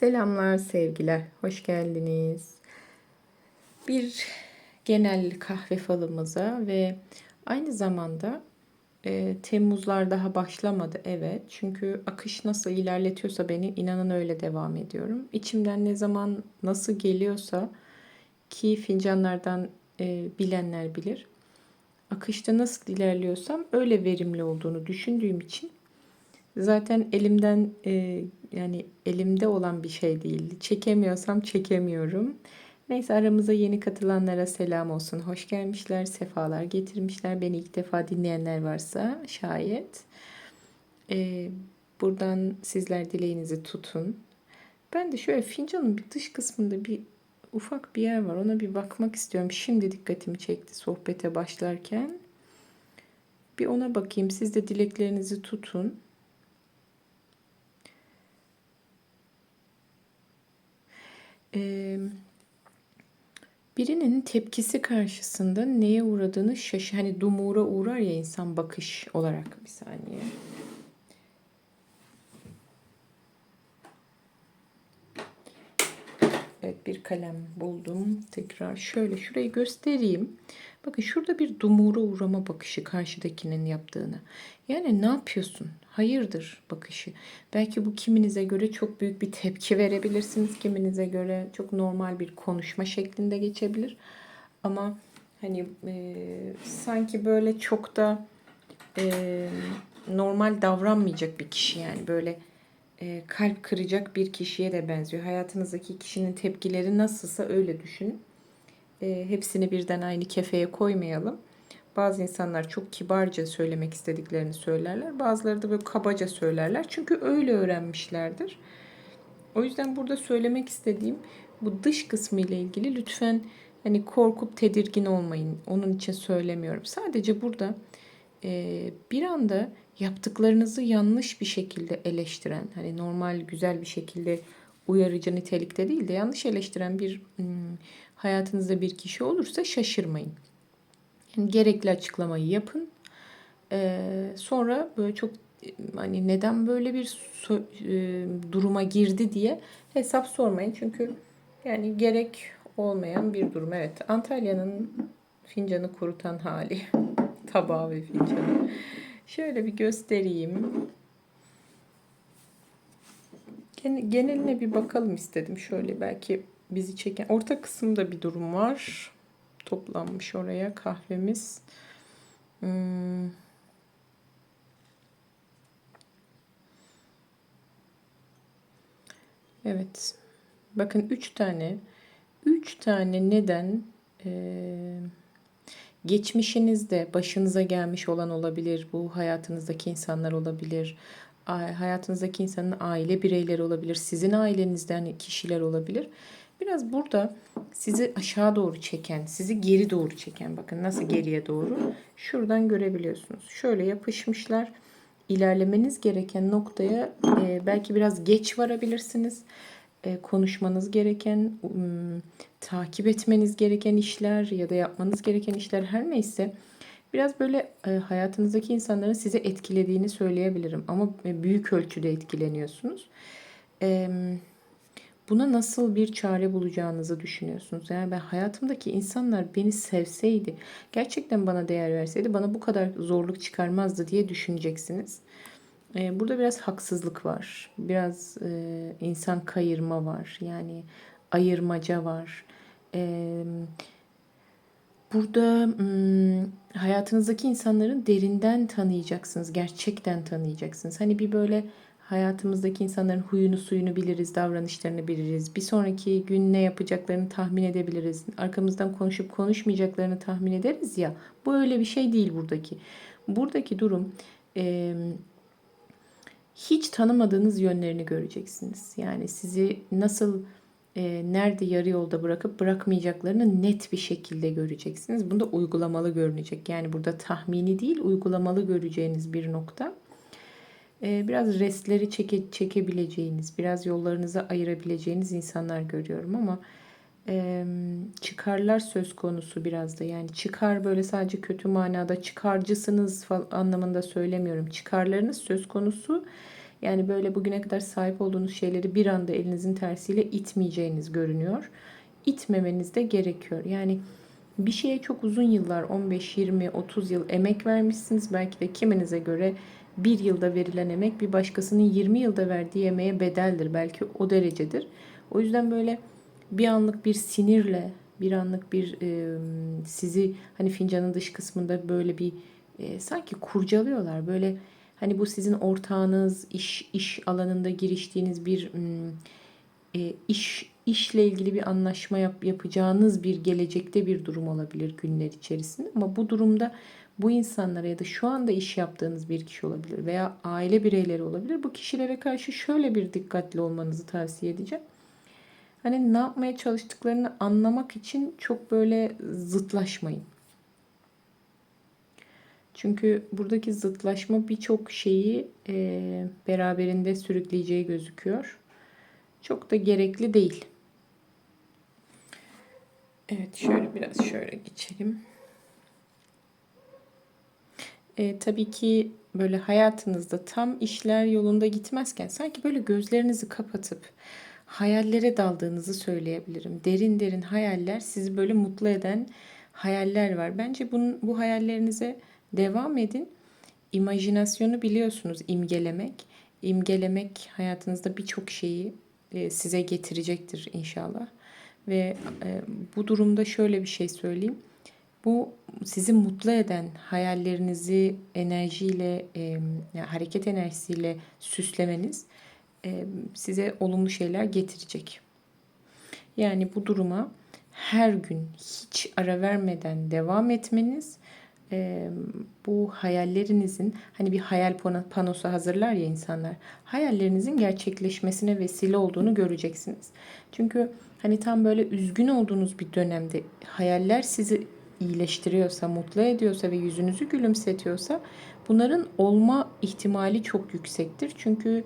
Selamlar, sevgiler. Hoş geldiniz. Bir genel kahve falımıza ve aynı zamanda e, Temmuzlar daha başlamadı. Evet. Çünkü akış nasıl ilerletiyorsa beni inanın öyle devam ediyorum. İçimden ne zaman nasıl geliyorsa ki fincanlardan e, bilenler bilir. Akışta nasıl ilerliyorsam öyle verimli olduğunu düşündüğüm için Zaten elimden e, yani elimde olan bir şey değil. Çekemiyorsam çekemiyorum. Neyse aramıza yeni katılanlara selam olsun. Hoş gelmişler, sefalar getirmişler. Beni ilk defa dinleyenler varsa şayet. E, buradan sizler dileğinizi tutun. Ben de şöyle fincanın bir dış kısmında bir ufak bir yer var. Ona bir bakmak istiyorum. Şimdi dikkatimi çekti sohbete başlarken. Bir ona bakayım. Siz de dileklerinizi tutun. Ee, birinin tepkisi karşısında neye uğradığını şaşı hani dumura uğrar ya insan bakış olarak bir saniye. Evet bir kalem buldum. Tekrar şöyle şurayı göstereyim. Bakın şurada bir dumura uğrama bakışı karşıdakinin yaptığını. Yani ne yapıyorsun? Hayırdır bakışı. Belki bu kiminize göre çok büyük bir tepki verebilirsiniz. Kiminize göre çok normal bir konuşma şeklinde geçebilir. Ama hani e, sanki böyle çok da e, normal davranmayacak bir kişi yani böyle e, kalp kıracak bir kişiye de benziyor. Hayatınızdaki kişinin tepkileri nasılsa öyle düşünün. E, hepsini birden aynı kefeye koymayalım. Bazı insanlar çok kibarca söylemek istediklerini söylerler. Bazıları da böyle kabaca söylerler. Çünkü öyle öğrenmişlerdir. O yüzden burada söylemek istediğim bu dış kısmı ile ilgili lütfen hani korkup tedirgin olmayın. Onun için söylemiyorum. Sadece burada bir anda yaptıklarınızı yanlış bir şekilde eleştiren, hani normal güzel bir şekilde uyarıcı nitelikte değil de yanlış eleştiren bir hmm, hayatınızda bir kişi olursa şaşırmayın. Yani gerekli açıklamayı yapın. Ee, sonra böyle çok hani neden böyle bir e, duruma girdi diye hesap sormayın. Çünkü yani gerek olmayan bir durum. Evet Antalya'nın fincanı kurutan hali. Tabağı ve fincanı. Şöyle bir göstereyim. Geneline bir bakalım istedim. Şöyle belki bizi çeken. Orta kısımda bir durum var. Toplanmış oraya kahvemiz. Hmm. Evet. Bakın üç tane. Üç tane neden eee geçmişinizde başınıza gelmiş olan olabilir. Bu hayatınızdaki insanlar olabilir. Hayatınızdaki insanın aile bireyleri olabilir. Sizin ailenizden kişiler olabilir. Biraz burada sizi aşağı doğru çeken, sizi geri doğru çeken bakın nasıl geriye doğru şuradan görebiliyorsunuz. Şöyle yapışmışlar. İlerlemeniz gereken noktaya e, belki biraz geç varabilirsiniz. E, konuşmanız gereken, takip etmeniz gereken işler ya da yapmanız gereken işler her neyse biraz böyle e, hayatınızdaki insanların sizi etkilediğini söyleyebilirim. Ama e, büyük ölçüde etkileniyorsunuz. Buna nasıl bir çare bulacağınızı düşünüyorsunuz. Yani ben hayatımdaki insanlar beni sevseydi, gerçekten bana değer verseydi bana bu kadar zorluk çıkarmazdı diye düşüneceksiniz. Ee, burada biraz haksızlık var. Biraz e, insan kayırma var. Yani ayırmaca var. Ee, burada hmm, hayatınızdaki insanların derinden tanıyacaksınız. Gerçekten tanıyacaksınız. Hani bir böyle hayatımızdaki insanların huyunu suyunu biliriz, davranışlarını biliriz. Bir sonraki gün ne yapacaklarını tahmin edebiliriz. Arkamızdan konuşup konuşmayacaklarını tahmin ederiz ya. Bu öyle bir şey değil buradaki. Buradaki durum... E, hiç tanımadığınız yönlerini göreceksiniz. Yani sizi nasıl e, nerede yarı yolda bırakıp bırakmayacaklarını net bir şekilde göreceksiniz. Bunda uygulamalı görünecek. Yani burada tahmini değil uygulamalı göreceğiniz bir nokta. E, biraz restleri çeke, çekebileceğiniz, biraz yollarınızı ayırabileceğiniz insanlar görüyorum ama çıkarlar söz konusu biraz da yani çıkar böyle sadece kötü manada çıkarcısınız falan anlamında söylemiyorum. Çıkarlarınız söz konusu Yani böyle bugüne kadar sahip olduğunuz şeyleri bir anda elinizin tersiyle itmeyeceğiniz görünüyor. İtmemeniz de gerekiyor. Yani bir şeye çok uzun yıllar 15, 20, 30 yıl emek vermişsiniz. Belki de kiminize göre bir yılda verilen emek bir başkasının 20 yılda verdiği emeğe bedeldir. Belki o derecedir. O yüzden böyle bir anlık bir sinirle, bir anlık bir e, sizi hani fincanın dış kısmında böyle bir e, sanki kurcalıyorlar. Böyle hani bu sizin ortağınız, iş iş alanında giriştiğiniz bir e, iş işle ilgili bir anlaşma yap, yapacağınız bir gelecekte bir durum olabilir günler içerisinde. Ama bu durumda bu insanlara ya da şu anda iş yaptığınız bir kişi olabilir veya aile bireyleri olabilir. Bu kişilere karşı şöyle bir dikkatli olmanızı tavsiye edeceğim. Hani ne yapmaya çalıştıklarını anlamak için çok böyle zıtlaşmayın. Çünkü buradaki zıtlaşma birçok şeyi e, beraberinde sürükleyeceği gözüküyor. Çok da gerekli değil. Evet şöyle biraz şöyle geçelim. E, tabii ki böyle hayatınızda tam işler yolunda gitmezken sanki böyle gözlerinizi kapatıp hayallere daldığınızı söyleyebilirim. Derin derin hayaller sizi böyle mutlu eden hayaller var. Bence bunun, bu hayallerinize devam edin. İmajinasyonu biliyorsunuz imgelemek. İmgelemek hayatınızda birçok şeyi e, size getirecektir inşallah. Ve e, bu durumda şöyle bir şey söyleyeyim. Bu sizi mutlu eden hayallerinizi enerjiyle, e, hareket enerjisiyle süslemeniz size olumlu şeyler getirecek. Yani bu duruma her gün hiç ara vermeden devam etmeniz bu hayallerinizin hani bir hayal panosu hazırlar ya insanlar hayallerinizin gerçekleşmesine vesile olduğunu göreceksiniz. Çünkü hani tam böyle üzgün olduğunuz bir dönemde hayaller sizi iyileştiriyorsa, mutlu ediyorsa ve yüzünüzü gülümsetiyorsa bunların olma ihtimali çok yüksektir. Çünkü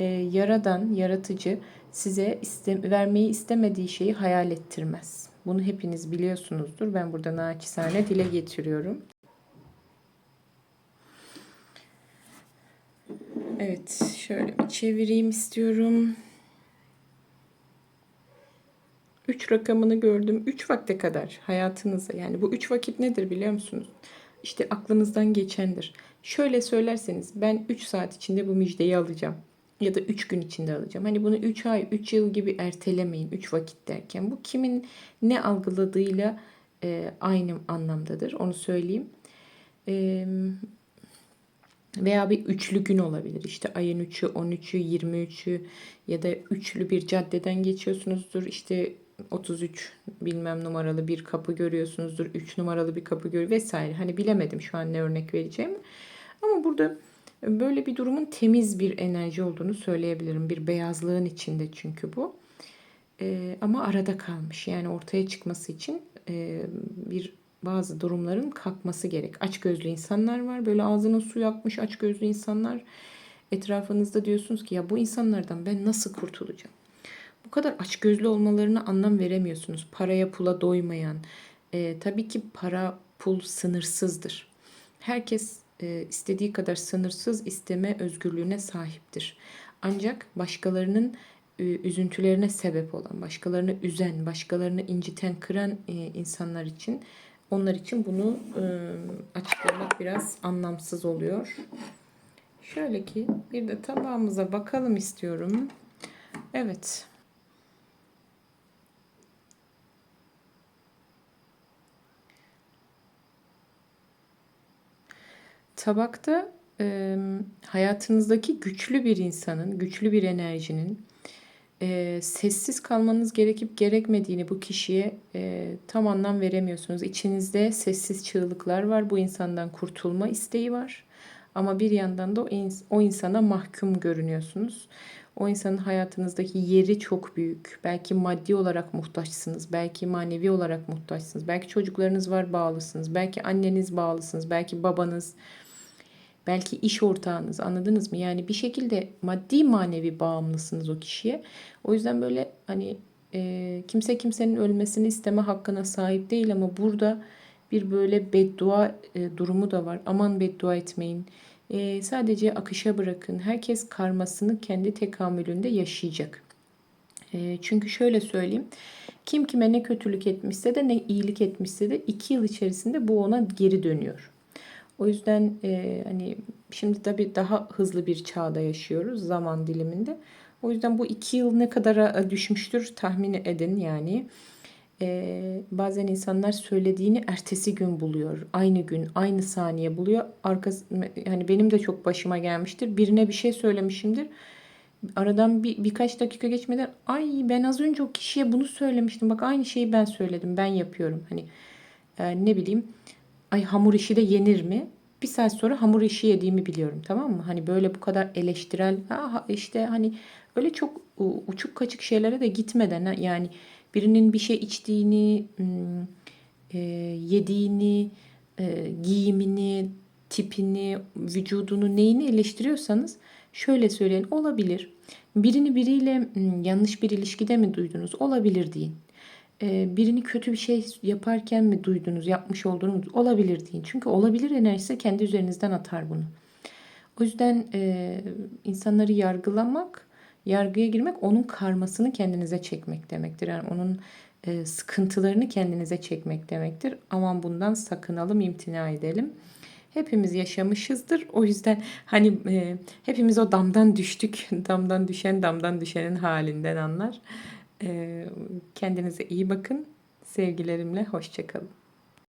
e, yaradan, yaratıcı size iste, vermeyi istemediği şeyi hayal ettirmez. Bunu hepiniz biliyorsunuzdur. Ben burada naçizane dile getiriyorum. Evet, şöyle bir çevireyim istiyorum. 3 rakamını gördüm. 3 vakte kadar hayatınıza yani bu 3 vakit nedir biliyor musunuz? İşte aklınızdan geçendir. Şöyle söylerseniz ben 3 saat içinde bu müjdeyi alacağım. Ya da 3 gün içinde alacağım. Hani bunu 3 ay, 3 yıl gibi ertelemeyin 3 vakit derken. Bu kimin ne algıladığıyla e, aynı anlamdadır. Onu söyleyeyim. E, veya bir üçlü gün olabilir. İşte ayın 3'ü, 13'ü, 23'ü ya da üçlü bir caddeden geçiyorsunuzdur. İşte 33 bilmem numaralı bir kapı görüyorsunuzdur. 3 numaralı bir kapı gör vesaire. Hani bilemedim şu an ne örnek vereceğim. Ama burada böyle bir durumun temiz bir enerji olduğunu söyleyebilirim. Bir beyazlığın içinde çünkü bu. Ee, ama arada kalmış. Yani ortaya çıkması için e, bir bazı durumların kalkması gerek. Aç gözlü insanlar var. Böyle ağzına su yakmış aç gözlü insanlar. Etrafınızda diyorsunuz ki ya bu insanlardan ben nasıl kurtulacağım? Bu kadar aç gözlü olmalarına anlam veremiyorsunuz. Paraya pula doymayan. E, tabii ki para pul sınırsızdır. Herkes e, istediği kadar sınırsız isteme özgürlüğüne sahiptir. Ancak başkalarının e, üzüntülerine sebep olan, başkalarını üzen, başkalarını inciten, kıran e, insanlar için onlar için bunu açıklamak biraz anlamsız oluyor. Şöyle ki bir de tabağımıza bakalım istiyorum. Evet. Tabakta e, hayatınızdaki güçlü bir insanın, güçlü bir enerjinin e, sessiz kalmanız gerekip gerekmediğini bu kişiye e, tam anlam veremiyorsunuz. İçinizde sessiz çığlıklar var. Bu insandan kurtulma isteği var. Ama bir yandan da o, ins- o insana mahkum görünüyorsunuz. O insanın hayatınızdaki yeri çok büyük. Belki maddi olarak muhtaçsınız. Belki manevi olarak muhtaçsınız. Belki çocuklarınız var bağlısınız. Belki anneniz bağlısınız. Belki babanız belki iş ortağınız anladınız mı? Yani bir şekilde maddi manevi bağımlısınız o kişiye. O yüzden böyle hani e, kimse kimsenin ölmesini isteme hakkına sahip değil ama burada bir böyle beddua e, durumu da var. Aman beddua etmeyin. Ee, sadece akışa bırakın. Herkes karmasını kendi tekamülünde yaşayacak. Ee, çünkü şöyle söyleyeyim. Kim kime ne kötülük etmişse de ne iyilik etmişse de iki yıl içerisinde bu ona geri dönüyor. O yüzden e, hani şimdi tabii daha hızlı bir çağda yaşıyoruz zaman diliminde. O yüzden bu iki yıl ne kadara düşmüştür tahmin edin yani. Ee, bazen insanlar söylediğini ertesi gün buluyor. Aynı gün, aynı saniye buluyor. Arkası, hani benim de çok başıma gelmiştir. Birine bir şey söylemişimdir. Aradan bir, birkaç dakika geçmeden ay ben az önce o kişiye bunu söylemiştim. Bak aynı şeyi ben söyledim. Ben yapıyorum. Hani e, ne bileyim ay hamur işi de yenir mi? Bir saat sonra hamur işi yediğimi biliyorum tamam mı? Hani böyle bu kadar eleştirel ha, işte hani öyle çok uçuk kaçık şeylere de gitmeden yani birinin bir şey içtiğini, e, yediğini, e, giyimini, tipini, vücudunu, neyini eleştiriyorsanız şöyle söyleyin olabilir. Birini biriyle yanlış bir ilişkide mi duydunuz? Olabilir deyin. E, birini kötü bir şey yaparken mi duydunuz, yapmış olduğunuz olabilir deyin. Çünkü olabilir enerjisi kendi üzerinizden atar bunu. O yüzden e, insanları yargılamak, yargıya girmek onun karmasını kendinize çekmek demektir. Yani onun e, sıkıntılarını kendinize çekmek demektir. Aman bundan sakınalım, imtina edelim. Hepimiz yaşamışızdır. O yüzden hani e, hepimiz o damdan düştük. Damdan düşen damdan düşenin halinden anlar. Kendinize iyi bakın. Sevgilerimle hoşçakalın.